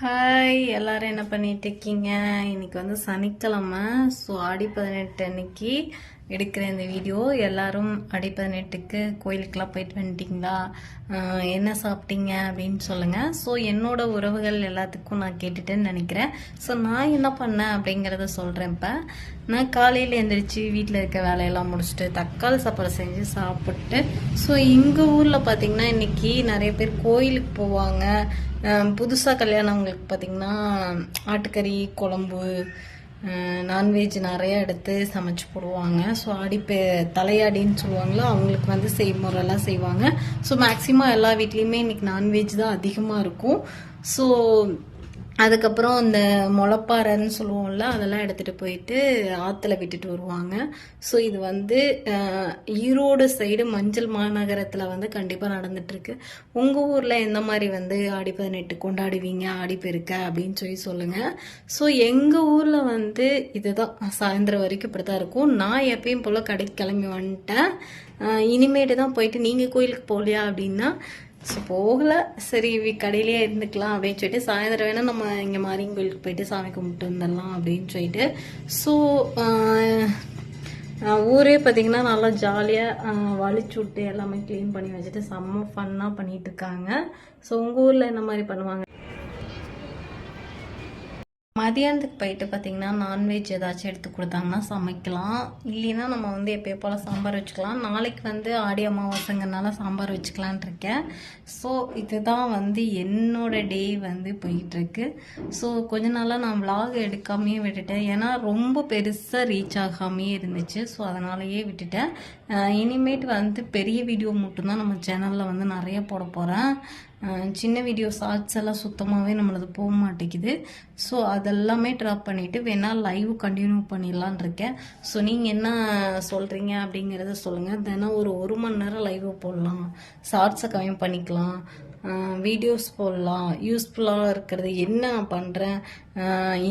Hi எல்லாரும் என்ன பண்ணிட்டு இருக்கீங்க? இன்னைக்கு வந்து சனிக்கிழமை ஸோ ஆடி பதினெட்டு அன்னைக்கு எடுக்கிற இந்த வீடியோ எல்லாரும் அடி பதினெட்டுக்கு கோயிலுக்கெல்லாம் போயிட்டு வந்துட்டிங்களா? என்ன சாப்பிட்டீங்க அப்படின்னு சொல்லுங்கள் ஸோ என்னோட உறவுகள் எல்லாத்துக்கும் நான் கேட்டுட்டேன்னு நினைக்கிறேன். ஸோ நான் என்ன பண்ணேன் அப்படிங்கிறத சொல்கிறேன் இப்போ. நான் காலையில் எழுந்திரிச்சு வீட்டில் இருக்க வேலையெல்லாம் முடிச்சுட்டு தக்காளி சாப்பாடு செஞ்சு சாப்பிட்டு ஸோ எங்கள் ஊரில் பார்த்திங்கன்னா இன்னைக்கு நிறைய பேர் கோயிலுக்கு போவாங்க. புதுசாக கல்யாணவங்களுக்கு பார்த்தீங்கன்னா ஆட்டுக்கறி குழம்பு நான்வெஜ் நிறைய எடுத்து சமைச்சு போடுவாங்க. ஸோ ஆடிப்பே தலையாடின்னு சொல்லுவாங்களோ அவங்களுக்கு வந்து செய்முறைலாம் செய்வாங்க. ஸோ மேக்ஸிமம் எல்லா வீட்லேயுமே இன்னைக்கு நான்வெஜ் தான் அதிகமாக இருக்கும். ஸோ அதுக்கப்புறம் இந்த முளப்பாறைன்னு சொல்லுவோம்ல அதெல்லாம் எடுத்துகிட்டு போயிட்டு ஆற்றுல விட்டுட்டு வருவாங்க. ஸோ இது வந்து ஈரோடு சைடு மஞ்சள் மாநகரத்தில் வந்து கண்டிப்பாக நடந்துட்டுருக்கு. உங்கள் ஊரில் எந்த மாதிரி வந்து ஆடி பதினெட்டு கொண்டாடுவீங்க ஆடி பெருக்க அப்படின்னு சொல்லி சொல்லுங்கள் ஸோ எங்கள் ஊரில் வந்து இதுதான் சாயந்தரம் வரைக்கும் இப்படி தான் இருக்கும். நான் எப்பயும் போல் கடைக்கு கிளம்பி வந்துட்டேன். இனிமேட்டு தான் போயிட்டு நீங்கள் கோயிலுக்கு போகலையா அப்படின்னா ஸோ போகல. சரி வி- கடையிலேயே இருந்துக்கலாம் அப்படின்னு சொல்லிட்டு சாயந்தரம் வேணால் நம்ம இங்கே மாரியம் கோயிலுக்கு போயிட்டு சாமி கும்பிட்டு வந்துடலாம் அப்படின்னு சொல்லிட்டு. ஸோ ஊரே பார்த்தீங்கன்னா நல்லா ஜாலியாக வலிச்சு விட்டு எல்லாமே க்ளீன் பண்ணி வச்சுட்டு செம்ம ஃபன்னாக பண்ணிகிட்டு இருக்காங்க. ஸோ உங்கள் ஊரில் என்ன மாதிரி பண்ணுவாங்க? மதியானத்துக்கு போயிட்டு பார்த்தீங்கன்னா நான்வெஜ் ஏதாச்சும் எடுத்து கொடுத்தாங்கன்னா சமைக்கலாம். இல்லைன்னா நம்ம வந்து எப்பயோ போல் சாம்பார் வச்சுக்கலாம். நாளைக்கு வந்து ஆடி அமாவாசைங்கிறனால சாம்பார் வச்சுக்கலான் இருக்கேன். ஸோ இதுதான் வந்து என்னோட டே வந்து போயிட்டுருக்கு. ஸோ கொஞ்ச நாளாக நான் விலாக் எடுக்காமையே விட்டுட்டேன். ஏன்னா ரொம்ப பெருசாக ரீச் ஆகாமையே இருந்துச்சு. ஸோ அதனாலயே விட்டுட்டேன். இனிமேட் இனிமேட்டு வந்து பெரிய வீடியோ மட்டும்தான் நம்ம சேனலில் வந்து நிறைய போட போகிறேன் சின்ன வீடியோ ஷார்ட்ஸ் எல்லாம் சுத்தமாகவே நம்மளது போக மாட்டேங்குது. ஸோ அதெல்லாமே ட்ராப் பண்ணிவிட்டு வேணால் லைவ் கண்டினியூ பண்ணிடலான் இருக்கேன். ஸோ நீங்கள் என்ன சொல்கிறீங்க அப்படிங்கிறத சொல்லுங்கள் தினம் ஒரு ஒரு மணி நேரம் லைவ் போடலாம். ஷார்ட்ஸை கம்மி பண்ணிக்கலாம். வீடியோஸ் போடலாம் யூஸ்ஃபுல்லாக இருக்கிறது என்ன நான் பண்ணுறேன்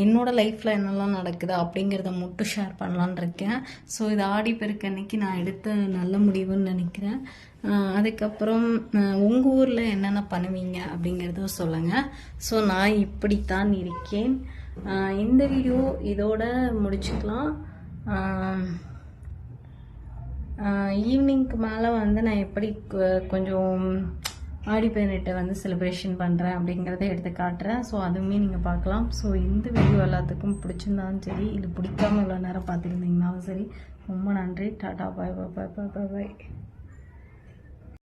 என்னோடய லைஃப்பில் என்னெல்லாம் நடக்குது அப்படிங்கிறத மட்டும் ஷேர் பண்ணலான் இருக்கேன். ஸோ இது ஆடி பெருக்கு அன்னைக்கு நான் எடுத்த நல்ல முடிவுன்னு நினைக்கிறேன். அதுக்கப்புறம் உங்கள் ஊரில் என்னென்ன பண்ணுவீங்க அப்படிங்கிறத சொல்லுங்கள் ஸோ நான் இப்படித்தான் இருக்கேன். இந்த வீடியோ இதோட முடிச்சுக்கலாம். ஈவினிங்க்கு மேலே வந்து நான் எப்படி கொ- கொஞ்சம் ஆடி பதினெட்டை வந்து செலிப்ரேஷன் பண்ணுறேன் அப்படிங்கிறத எடுத்து காட்டுறேன். ஸோ அதுவுமே நீங்கள் பார்க்கலாம். ஸோ இந்த வீடியோ எல்லாத்துக்கும் பிடிச்சிருந்தாலும் சரி இது பிடிக்காம இவ்வளோ நேரம் பார்த்துருந்தீங்கனாலும் சரி ரொம்ப நன்றி. டாடா பாய் பாய் பாய் பாய் பாய்.